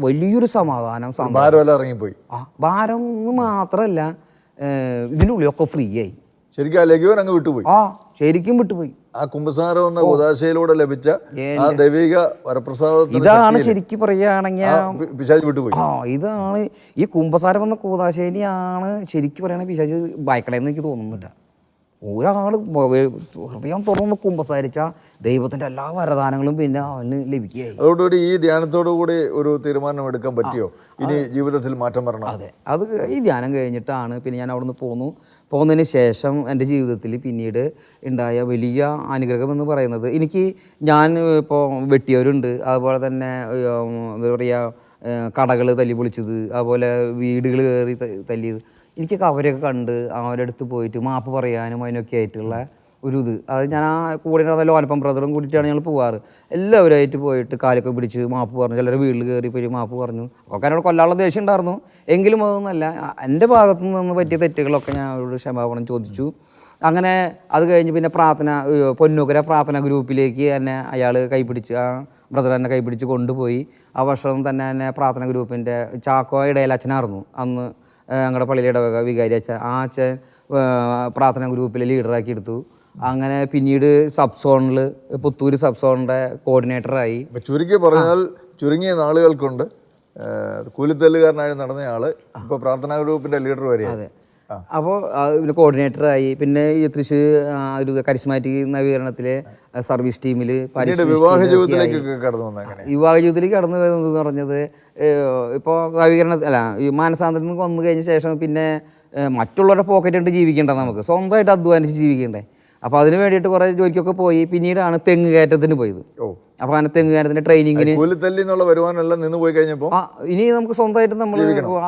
S2: വലിയൊരു സമാധാനം.
S1: ഭാരമെല്ലാം ഇറങ്ങിപ്പോയി.
S2: ഭാരം ഒന്നും മാത്രമല്ല ഇതിനുള്ളിലൊക്കെ ഇതിന്റെ ഉള്ളിലൊക്കെ ഫ്രീ ആയി
S1: ശരിക്കും ആ ലഘുവൻ അങ്ങ് വിട്ടുപോയി.
S2: ആ ശരിക്കും വിട്ടുപോയി.
S1: ആ കുംഭസാരം എന്ന ഉദാശയിലൂടെ ലഭിച്ച ആ ദൈവിക വരപ്രസാദത്തിന്റെ
S2: ഇതാണ് ശരിക്കും പറയുകയാണെങ്കിൽ
S1: പിശാജ് വിട്ടുപോയി.
S2: ആ ഇതാണ് ഈ കുംഭസാരം എന്ന കൂതാശേനിയാണ് ശരിക്കും പറയുകയാണെങ്കിൽ പിശാജ് വായിക്കണമെന്ന് എനിക്ക് തോന്നുന്നില്ല. ഒരാൾ ഹൃദയം തുറന്ന് കുമ്പസാരിച്ച ദൈവത്തിന്റെ എല്ലാ വരദാനങ്ങളും പിന്നെ അവന് ലഭിക്കുകയായി.
S1: അതോടുകൂടി ഈ ധ്യാനത്തോടു കൂടി ഒരു തീരുമാനം എടുക്കാൻ പറ്റിയോ? ഇനി ജീവിതത്തിൽ മാറ്റം വരണം?
S2: അതെ. അത് ഈ ധ്യാനം കഴിഞ്ഞിട്ടാണ് പിന്നെ ഞാൻ അവിടുന്ന് പോന്നു. പോകുന്നതിന് ശേഷം എന്റെ ജീവിതത്തിൽ പിന്നീട് ഉണ്ടായ വലിയ അനുഗ്രഹം എന്ന് പറയുന്നത് എനിക്ക് ഞാൻ ഇപ്പോൾ വെട്ടിയവരുണ്ട്. അതുപോലെ തന്നെ എന്താ പറയുക കടകൾ തല്ലി പൊളിച്ചത് അതുപോലെ വീടുകൾ കയറി തല്ലിയത്. എനിക്കൊക്കെ അവരെയൊക്കെ കണ്ട് അവരുടെ അടുത്ത് പോയിട്ട് മാപ്പ് പറയാനും അതിനൊക്കെ ആയിട്ടുള്ള ഒരു ഇത് അത് ഞാൻ ആ കൂടെ ഉണ്ടായിരുന്ന ലോനപ്പം ബ്രദറും കൂടിയിട്ടാണ് ഞങ്ങൾ പോവാറ്. എല്ലാവരുമായിട്ട് പോയിട്ട് കാലൊക്കെ പിടിച്ച് മാപ്പ് പറഞ്ഞു. ചിലർ വീട്ടിൽ കയറി പോയി മാപ്പ് പറഞ്ഞു. ഒക്കെ എന്നോട് കൊല്ലാനുള്ള ദേഷ്യം ഉണ്ടായിരുന്നു. എങ്കിലും അതൊന്നുമല്ല. എന്റെ ഭാഗത്തു നിന്ന് പറ്റിയ തെറ്റുകളൊക്കെ ഞാൻ അവരോട് ക്ഷമാപണം ചോദിച്ചു. അങ്ങനെ അത് കഴിഞ്ഞ് പിന്നെ പ്രാർത്ഥന പൊന്നൂക്കര പ്രാർത്ഥന ഗ്രൂപ്പിലേക്ക് എന്നെ അയാൾ കൈപിടിച്ച് ആ ബ്രദർ എന്നെ കൈപിടിച്ച് കൊണ്ടുപോയി. ആ വർഷം തന്നെ എന്നെ പ്രാർത്ഥന ഗ്രൂപ്പിന്റെ ചാക്കോ ഇടയിലച്ഛനായിരുന്നു അന്ന് ഞങ്ങളുടെ പള്ളിയിലെ ഇടവക വികാരി അച്ഛൻ ആ അച്ഛൻ പ്രാർത്ഥന ഗ്രൂപ്പിൽ ലീഡറാക്കി എടുത്തു. അങ്ങനെ പിന്നീട് സബ് സോണിൽ പുത്തൂര് സബ് സോണിന്റെ കോർഡിനേറ്ററായി
S1: ചുരുക്കി പറഞ്ഞാൽ ചുരുങ്ങിയ നാളുകൾ കൊണ്ട് കൂലിത്തല്ലുകാരനായി നടന്നയാൾ. ഇപ്പോൾ പ്രാർത്ഥനാ ഗ്രൂപ്പിന്റെ ലീഡർ വരെയാണ്.
S2: അപ്പോൾ പിന്നെ കോർഡിനേറ്ററായി പിന്നെ ഈ തൃശ്ശൂർ ഒരു കരിസ്മാറ്റിക് നവീകരണത്തിലെ സർവീസ് ടീമിൽ
S1: വിവാഹ ജീവിതത്തിലേക്ക്
S2: വിവാഹ ജീവിതത്തിലേക്ക് കടന്നു വരുന്നത് എന്ന് പറഞ്ഞത് ഇപ്പോൾ നവീകരണ അല്ല ഈ മാനസാന്തരത്തിൽ നിന്ന് വന്നു കഴിഞ്ഞ ശേഷം പിന്നെ മറ്റുള്ളവരുടെ പോക്കറ്റ് ഇട്ട് ജീവിക്കേണ്ട നമുക്ക്. സ്വന്തമായിട്ട് അധ്വാനിച്ച് ജീവിക്കണ്ടേ. അപ്പോൾ അതിന് വേണ്ടിയിട്ട് കുറേ ജോലിക്കൊക്കെ പോയി. പിന്നീടാണ് തെങ്ങ് കയറ്റത്തിന് പോയത്.
S1: ഓ.
S2: അപ്പോൾ അങ്ങനെ തെങ്ങ് കയറ്റത്തിന്റെ ട്രെയിനിങ്ങിന്
S1: കൂലിത്തല്ലി എന്നുള്ള വരുമാനമെല്ലാം നിന്ന് പോയി കഴിഞ്ഞപ്പോൾ
S2: ഇനി നമുക്ക് സ്വന്തമായിട്ട് നമ്മൾ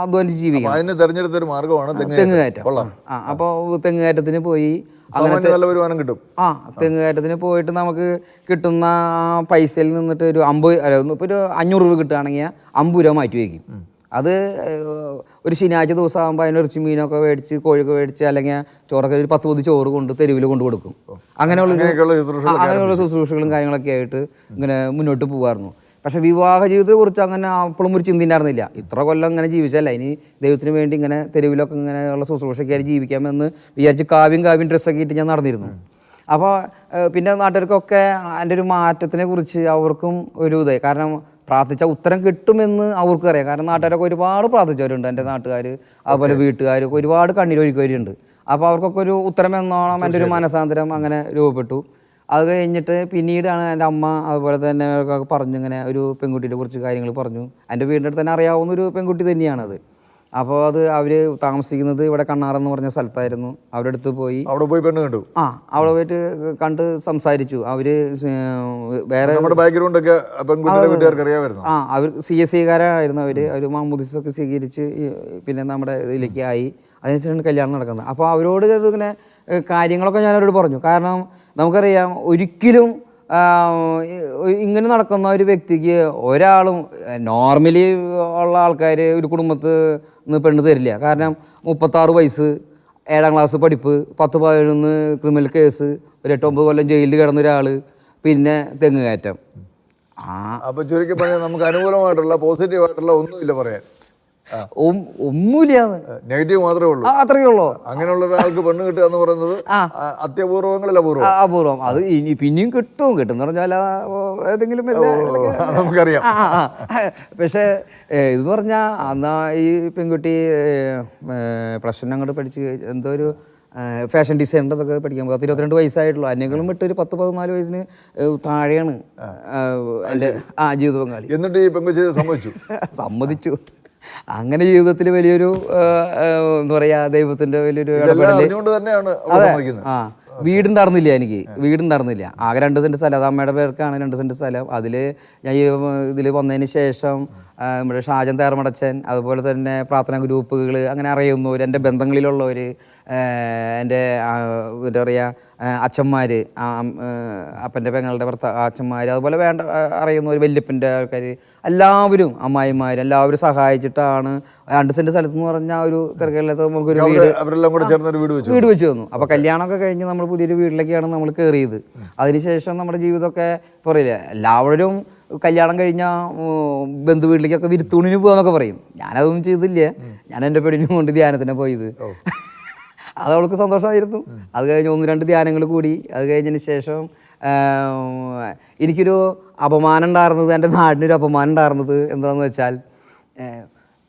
S2: അധ്വാനിച്ച് ജീവിക്കാം
S1: അതിന് തെരഞ്ഞെടുത്ത ഒരു മാർഗമാണ് തെങ്ങുകയറ്റം
S2: തെങ്ങ്
S1: കയറ്റം.
S2: കയറ്റം. ആ അപ്പോൾ തെങ്ങുകയറ്റത്തിന് പോയി
S1: അങ്ങനെ നല്ല വരുമാനം കിട്ടും.
S2: ആ തെങ്ങുകയറ്റത്തിന് പോയിട്ട് നമുക്ക് കിട്ടുന്ന പൈസയിൽ നിന്നിട്ട് ഒരു അമ്പത് അല്ല ഇപ്പൊ ഒരു അഞ്ഞൂറ് രൂപ കിട്ടുകയാണെങ്കിൽ അമ്പത് രൂപ മാറ്റി വയ്ക്കും. അത് ഒരു ശനിയാഴ്ച ദിവസം ആകുമ്പോൾ അതിന് ഇറച്ചി മീനൊക്കെ മേടിച്ച് കോഴിയൊക്കെ മേടിച്ച് അല്ലെങ്കിൽ ചോറൊക്കെ ഒരു പത്ത് പൊതി ചോറ് കൊണ്ട് തെരുവിൽ കൊണ്ട് കൊടുക്കും. അങ്ങനെയുള്ള അങ്ങനെയുള്ള ശുശ്രൂഷകളും കാര്യങ്ങളൊക്കെ ആയിട്ട് ഇങ്ങനെ മുന്നോട്ട് പോകാറുന്നു പക്ഷേ വിവാഹ ജീവിതത്തെ കുറിച്ച് അങ്ങനെ അപ്പോഴും ഒരു ചിന്ത ഉണ്ടായിരുന്നില്ല. ഇത്ര കൊല്ലം ഇങ്ങനെ ജീവിച്ചല്ല ഇനി ദൈവത്തിന് വേണ്ടി ഇങ്ങനെ തെരുവിലൊക്കെ ഇങ്ങനെയുള്ള ശുശ്രൂഷയ്ക്കായി ജീവിക്കാമെന്ന് വിചാരിച്ച് കാവ്യം കാവ്യം ഡ്രസ്സൊക്കെ ഇട്ട് ഞാൻ നടന്നിരുന്നു. അപ്പോൾ പിന്നെ നാട്ടുകാർക്കൊക്കെ എന്റെ ഒരു മാറ്റത്തിനെ കുറിച്ച് അവർക്കും ഒരു ഇതായി. കാരണം പ്രാർത്ഥിച്ച ഉത്തരം കിട്ടുമെന്ന് അവർക്കറിയാം അറിയാം. കാരണം നാട്ടുകാരൊക്കെ ഒരുപാട് പ്രാർത്ഥിച്ചവരുണ്ട് എന്റെ നാട്ടുകാർ അതുപോലെ വീട്ടുകാരൊക്കെ ഒരുപാട് കണ്ണീരൊഴുക്കിയവരുണ്ട് അപ്പോൾ അവർക്കൊക്കെ ഒരു ഉത്തരം എന്നോണം എന്റെ ഒരു മനസാന്തരം അങ്ങനെ രൂപപ്പെട്ടു. അത് കഴിഞ്ഞിട്ട് പിന്നീടാണ് എന്റെ അമ്മ അതുപോലെ തന്നെ പറഞ്ഞു ഇങ്ങനെ ഒരു പെൺകുട്ടിയുടെ കുറച്ച് കാര്യങ്ങൾ പറഞ്ഞു. എന്റെ വീടിന്റെ അടുത്ത് തന്നെ അറിയാവുന്ന ഒരു പെൺകുട്ടി തന്നെയാണത്. അപ്പോൾ അത് അവർ താമസിക്കുന്നത് ഇവിടെ കണ്ണാറെന്ന് പറഞ്ഞ സ്ഥലത്തായിരുന്നു. അവരുടെ അടുത്ത് പോയി.
S1: അവിടെ പോയി പെണ്ണ് കണ്ടു?
S2: ആ അവിടെ പോയിട്ട് കണ്ട് സംസാരിച്ചു. അവർ വേറെ
S1: നമ്മുടെ ബാക്ക്ഗ്രൗണ്ട് ഒക്കെ പെൺകുട്ടിയുടെ വീട്ടുകാർക്ക് അറിയാമായിരുന്നു.
S2: ആ അവർ സി എസ് സിക്കാരായിരുന്നു അവർ അവർ മാമുദിസൊക്കെ സ്വീകരിച്ച് പിന്നെ നമ്മുടെ ഇതിലേക്ക് ആയി. അതിനുശേഷമാണ് കല്യാണം നടക്കുന്നത്. അപ്പോൾ അവരോട് ഇങ്ങനെ കാര്യങ്ങളൊക്കെ ഞാൻ അവരോട് പറഞ്ഞു. കാരണം നമുക്കറിയാം ഒരിക്കലും ഇങ്ങനെ നടക്കുന്ന ഒരു വ്യക്തിക്ക് ഒരാളും നോർമലി ഉള്ള ആൾക്കാർ ഒരു കുടുംബത്ത് നിന്ന് പെണ്ണ് തരില്ല. കാരണം മുപ്പത്താറ് വയസ്സ് ഏഴാം ക്ലാസ് പഠിപ്പ് പത്ത് പതിനൊന്ന് ക്രിമിനൽ കേസ് ഒരു എട്ടൊമ്പത് കൊല്ലം ജയിലിൽ കിടന്ന ഒരാൾ പിന്നെ തെങ്ങ് കയറ്റം.
S1: അപ്പൊ ചുരുക്കി പറഞ്ഞാൽ നമുക്ക് അനുകൂലമായിട്ടുള്ള പോസിറ്റീവായിട്ടുള്ള ഒന്നുമില്ല പറയാൻ.
S2: ഒന്നുമില്ലാന്ന്
S1: നെഗറ്റീവ് മാത്രമേ ഉള്ളൂ.
S2: അത്രയേ ഉള്ളൂ.
S1: അങ്ങനെയുള്ള ഒരാൾക്ക് പെണ്ണ് കിട്ടുക എന്ന് പറയുന്നത് അത്യപൂർവങ്ങളിൽ അപൂർവം
S2: അപൂർവം അത് ഇനി പിന്നെയും കിട്ടും. കിട്ടും എന്ന് പറഞ്ഞാൽ ഏതെങ്കിലും
S1: നമുക്കറിയാം.
S2: പക്ഷേ ഇതെന്ന് പറഞ്ഞാൽ അന്നാ ഈ പെൺകുട്ടി പ്ലസ് വൺ അങ്ങോട്ട് പഠിച്ച് എന്തോ ഒരു ഫാഷൻ ഡിസൈനർ ഒക്കെ പഠിക്കാൻ പത്ത് ഇരുപത്തിരണ്ട് വയസ്സായിട്ടുള്ളൂ. അന്യങ്ങളും വിട്ട് ഒരു പത്ത് പതിനാല് വയസ്സിന് താഴെയാണ്. ആ, എന്റെ ആ ജീവിത പങ്കാളി
S1: എന്നിട്ട് ഈ പെൺകുച്ചി സമ്മതിച്ചു? [LAUGHS]
S2: സമ്മതിച്ചു. അങ്ങനെ ജീവിതത്തിൽ വലിയൊരു എന്താ പറയാ ദൈവത്തിന്റെ വലിയൊരു
S1: ഇടപെടൽ തന്നെയാണ്
S2: ആ. വീടുണ്ടായിരുന്നില്ല എനിക്ക്. വീടുണ്ടായിരുന്നില്ല ആകെ രണ്ട് സെന്റ് സ്ഥലം. അത് അമ്മയുടെ പേർക്കാണ് രണ്ട് സെന്റ് സ്ഥലം. അതിൽ ഞാൻ ഈ ഇതിൽ വന്നതിന് ശേഷം നമ്മുടെ ഷാജൻ തേർമടച്ചൻ അതുപോലെ തന്നെ പ്രാർത്ഥന ഗ്രൂപ്പുകൾ അങ്ങനെ അറിയുന്നവർ എന്റെ ബന്ധങ്ങളിലുള്ളവർ എന്റെ എന്താ പറയുക അച്ഛന്മാർ അപ്പന്റെ പെങ്ങളുടെ ഭർത്ത അച്ഛന്മാർ അതുപോലെ വേണ്ട അറിയുന്നവർ വല്യപ്പന്റെ ആൾക്കാർ എല്ലാവരും അമ്മായിമാർ എല്ലാവരും സഹായിച്ചിട്ടാണ് രണ്ട് സെന്റ് സ്ഥലത്ത് എന്ന് പറഞ്ഞാൽ ഒരു തിരക്കില്ലാത്ത നമുക്കൊരു വീട്
S1: അവർ അവരെല്ലാം കൂടെ വീട് വെച്ചു
S2: വീട് വെച്ച് തന്നു. അപ്പോൾ കല്യാണമൊക്കെ കഴിഞ്ഞ് നമ്മൾ പുതിയൊരു വീട്ടിലേക്കാണ് നമ്മൾ കയറിയത്. അതിനുശേഷം നമ്മുടെ ജീവിതമൊക്കെ പറയില്ല എല്ലാവരും കല്യാണം കഴിഞ്ഞ ബന്ധു വീട്ടിലേക്കൊക്കെ വിരുത്തൂണിന് പോകാന്നൊക്കെ പറയും. ഞാനതൊന്നും ചെയ്തില്ല. ഞാൻ എന്റെ പെണ്ണിനും കൊണ്ട് ധ്യാനത്തിന് പോയത്. [LAUGHS] അത് അവൾക്ക് സന്തോഷമായിരുന്നു. അത് കഴിഞ്ഞ് ഒന്ന് രണ്ട് ധ്യാനങ്ങൾ കൂടി. അത് കഴിഞ്ഞതിന് ശേഷം എനിക്കൊരു അപമാനം ഉണ്ടായിരുന്നത് എന്റെ നാടിനൊരു അപമാനം ഉണ്ടായിരുന്നത് എന്താണെന്ന് വെച്ചാൽ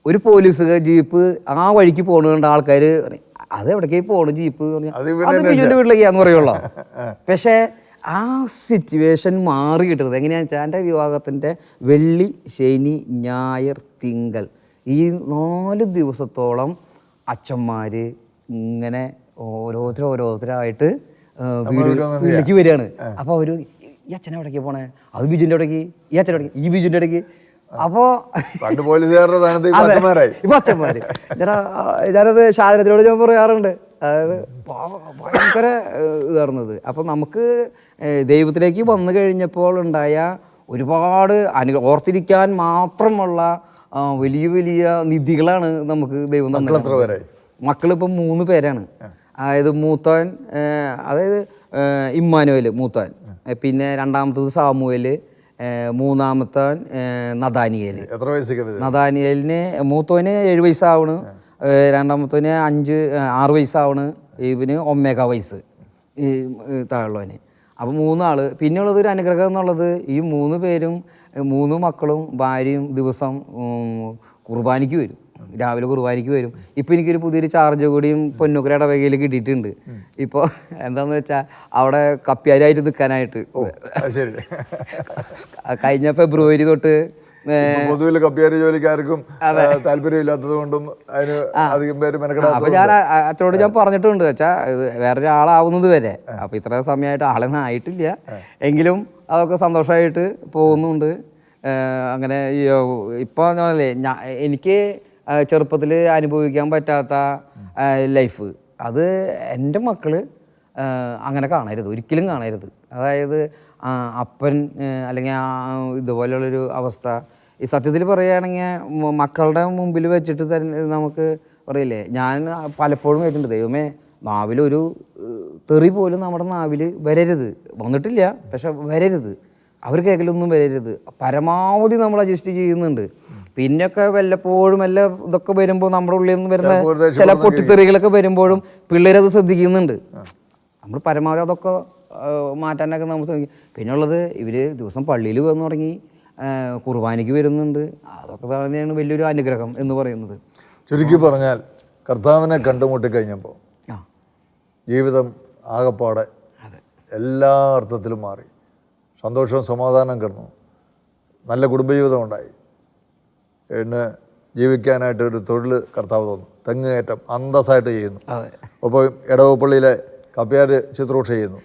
S2: ഒരു പോലീസ് ജീപ്പ് ആ വഴിക്ക് പോകുന്നുണ്ട് കണ്ട ആൾക്കാർ അത് എവിടേക്ക് പോകണം ജീപ്പ്
S1: അത്
S2: ബിജുവിന്റെ വീട്ടിലേക്കാന്ന് പറയുള്ളൂ. [LAUGHS] പക്ഷേ ആ സിറ്റുവേഷൻ മാറി കിട്ടുന്നത് എങ്ങനെയാണെന്ന് വെച്ചാൽ എന്റെ വിവാഹത്തിന്റെ വെള്ളി ശനി ഞായർ തിങ്കൾ ഈ നാല് ദിവസത്തോളം അച്ഛന്മാർ ഇങ്ങനെ ഓരോരുത്തർ ഓരോരുത്തരായിട്ട് വീട്ടിലേക്ക് വരികയാണ്. അപ്പോൾ അവർ ഈ അച്ഛനെ എവിടേക്ക് പോണേ? അത് ബിജുവിന്റെ ഇടയ്ക്ക് ഈ അച്ഛൻ ഇടയ്ക്ക് ഈ ബിജുവിന്റെ ഇടയ്ക്ക് അപ്പോൾ
S1: പണ്ട് പോലീസുകാരുടെ സ്ഥാനത്ത് ഇപ്പൊ അച്ഛന്മാരായി
S2: ഇപ്പൊ അച്ഛന്മാര് ഞാൻ ഞാനത് ഷാജനത്തിനോട് ഞാൻ പറയാറുണ്ട്. അതായത് ഭയങ്കര ഇതായിരുന്നത് അപ്പോൾ നമുക്ക് ദൈവത്തിലേക്ക് വന്നു കഴിഞ്ഞപ്പോൾ ഉണ്ടായ ഒരുപാട് അനു ഓർത്തിരിക്കാൻ മാത്രമുള്ള വലിയ വലിയ നിധികളാണ് നമുക്ക് ദൈവം
S1: തന്നത്
S2: മക്കളിപ്പം മൂന്ന് പേരാണ്. അതായത് മൂത്തൻ അതായത് ഇമ്മാനുവൽ മൂത്തൻ. പിന്നെ രണ്ടാമത്തത് സാമുവൽ ഏഹ്, മൂന്നാമത്തവൻ നദാനിയേൽ
S1: എത്ര വയസ്സൊക്കെ
S2: നദാനിയേലിന് മൂത്തവന് ഏഴ് വയസ്സാവണ് രണ്ടാമത്തവന് അഞ്ച് ആറ് വയസ്സാവണ് ഇവന് ഒന്നേകാ വയസ്സ് ഈ താഴുള്ളവന് അപ്പോൾ മൂന്നാൾ പിന്നെയുള്ളത് ഒരു അനുഗ്രഹം എന്നുള്ളത് ഈ മൂന്ന് പേരും മൂന്ന് മക്കളും ഭാര്യയും ദിവസം കുർബാനയ്ക്ക് വരും. രാവിലെ കുർബാനയ്ക്ക് വരും. ഇപ്പം എനിക്കൊരു പുതിയൊരു ചാർജ് കൂടിയും പൊന്നുക്കര ഇടവകയിൽ കിട്ടിയിട്ടുണ്ട്. ഇപ്പോൾ എന്താന്ന് വെച്ചാൽ അവിടെ കപ്പ്യാരായിട്ട് നിൽക്കാനായിട്ട് കഴിഞ്ഞ ഫെബ്രുവരി തൊട്ട്
S1: പൊതുവിൽ കപ്പിയാരി ജോലിക്കാർക്കും താല്പര്യമില്ലാത്തത് കൊണ്ടും അതിന് അധികം പേര്
S2: അപ്പൊ ഞാൻ അച്ഛനോട് ഞാൻ പറഞ്ഞിട്ടുണ്ട് വെച്ചാ വേറൊരാളാവുന്നത് വരെ. അപ്പൊ ഇത്ര സമയമായിട്ട് ആളൊന്നും ആയിട്ടില്ല എങ്കിലും അതൊക്കെ സന്തോഷമായിട്ട് പോകുന്നുണ്ട്. അങ്ങനെ ഇപ്പൊ എനിക്ക് ചെറുപ്പത്തിൽ അനുഭവിക്കാൻ പറ്റാത്ത ലൈഫ് അത് എന്റെ മക്കൾ അങ്ങനെ കാണരുത്. ഒരിക്കലും കാണരുത്. അതായത് അപ്പൻ അല്ലെങ്കിൽ ഇതുപോലെയുള്ളൊരു അവസ്ഥ. ഈ സത്യത്തിൽ പറയുകയാണെങ്കിൽ മക്കളുടെ മുമ്പിൽ വെച്ചിട്ട് തന്നെ നമുക്ക് പറയില്ലേ ഞാൻ പലപ്പോഴും കേട്ടിട്ടുണ്ട് ദൈവമേ നാവിലൊരു തെറി പോലും നമ്മുടെ നാവിൽ വരരുത്. വന്നിട്ടില്ല പക്ഷെ വരരുത്. അവർ കേൾക്കലൊന്നും വരരുത്. പരമാവധി നമ്മൾ അഡ്ജസ്റ്റ് ചെയ്യുന്നുണ്ട്. പിന്നെയൊക്കെ വല്ലപ്പോഴും വല്ല ഇതൊക്കെ വരുമ്പോൾ നമ്മുടെ ഉള്ളിൽ നിന്ന് വരുന്ന ചില പൊട്ടിത്തെറികളൊക്കെ വരുമ്പോഴും പിള്ളേരത് ശ്രദ്ധിക്കുന്നുണ്ട്. നമ്മൾ പരമാവധി അതൊക്കെ മാറ്റാനൊക്കെ നമ്മൾ ശ്രമിക്കും. പിന്നെ ഉള്ളത് ഇവർ ദിവസം പള്ളിയിൽ വന്നു തുടങ്ങി കുർബാനയ്ക്ക് വരുന്നുണ്ട്. അതൊക്കെ തന്നെയാണ് വലിയൊരു അനുഗ്രഹം എന്ന് പറയുന്നത്.
S1: ചുരുക്കി പറഞ്ഞാൽ കർത്താവിനെ കണ്ടുമുട്ടി കഴിഞ്ഞപ്പോൾ
S2: ആ.
S1: ജീവിതം ആകപ്പാടെ എല്ലാ അർത്ഥത്തിലും മാറി. സന്തോഷവും സമാധാനം കിടന്നു. നല്ല കുടുംബജീവിതം ഉണ്ടായി. പിന്നെ ജീവിക്കാനായിട്ട് ഒരു തൊഴിൽ കർത്താവ് തോന്നും തെങ്ങ് കയറ്റം അന്തസ്സായിട്ട് ചെയ്യുന്നു. അപ്പോൾ ഇടവപ്പള്ളിയിലെ കപ്പ്യാർ ശുശ്രൂഷ ചെയ്യുന്നു.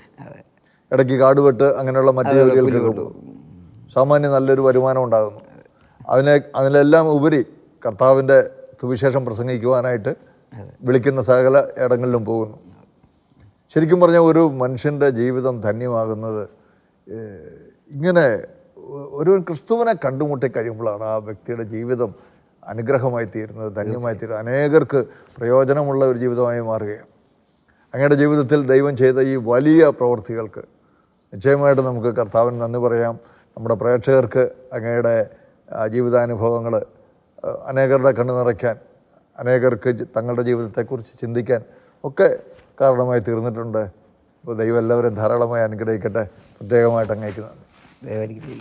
S1: ഇടയ്ക്ക് കാട് വെട്ട് അങ്ങനെയുള്ള മറ്റു ജോലികൾക്ക് കിട്ടും സാമാന്യം നല്ലൊരു വരുമാനം ഉണ്ടാകുന്നു. അതിനെ അതിലെല്ലാം ഉപരി കർത്താവിന്റെ സുവിശേഷം പ്രസംഗിക്കുവാനായിട്ട് വിളിക്കുന്ന സകല ഇടങ്ങളിലും പോകുന്നു. ശരിക്കും പറഞ്ഞാൽ ഒരു മനുഷ്യന്റെ ജീവിതം ധന്യമാകുന്നത് ഇങ്ങനെ ഒ- ഒരു ക്രിസ്തുവിനെ കണ്ടുമുട്ടി കഴിയുമ്പോഴാണ് ആ വ്യക്തിയുടെ ജീവിതം അനുഗ്രഹമായി തീരുന്നത് ധന്യമായി തീരുന്നത്. അനേകർക്ക് പ്രയോജനമുള്ള ഒരു ജീവിതമായി മാറുകയാണ്. അങ്ങയുടെ ജീവിതത്തിൽ ദൈവം ചെയ്ത ഈ വലിയ പ്രവൃത്തികൾക്ക് നിശ്ചയമായിട്ട് നമുക്ക് കർത്താവിന് നന്ദി പറയാം. നമ്മുടെ പ്രേക്ഷകർക്ക് അങ്ങയുടെ ജീവിതാനുഭവങ്ങൾ അനേകരുടെ കണ്ണു നിറയ്ക്കാൻ അനേകർക്ക് തങ്ങളുടെ ജീവിതത്തെക്കുറിച്ച് ചിന്തിക്കാൻ ഒക്കെ കാരണമായി തീർന്നിട്ടുണ്ട്. അപ്പോൾ ദൈവം എല്ലാവരും ധാരാളമായി അനുഗ്രഹിക്കട്ടെ. പ്രത്യേകമായിട്ട് അങ്ങേക്ക്
S2: ദൈവം എനിക്ക് ഫീൽ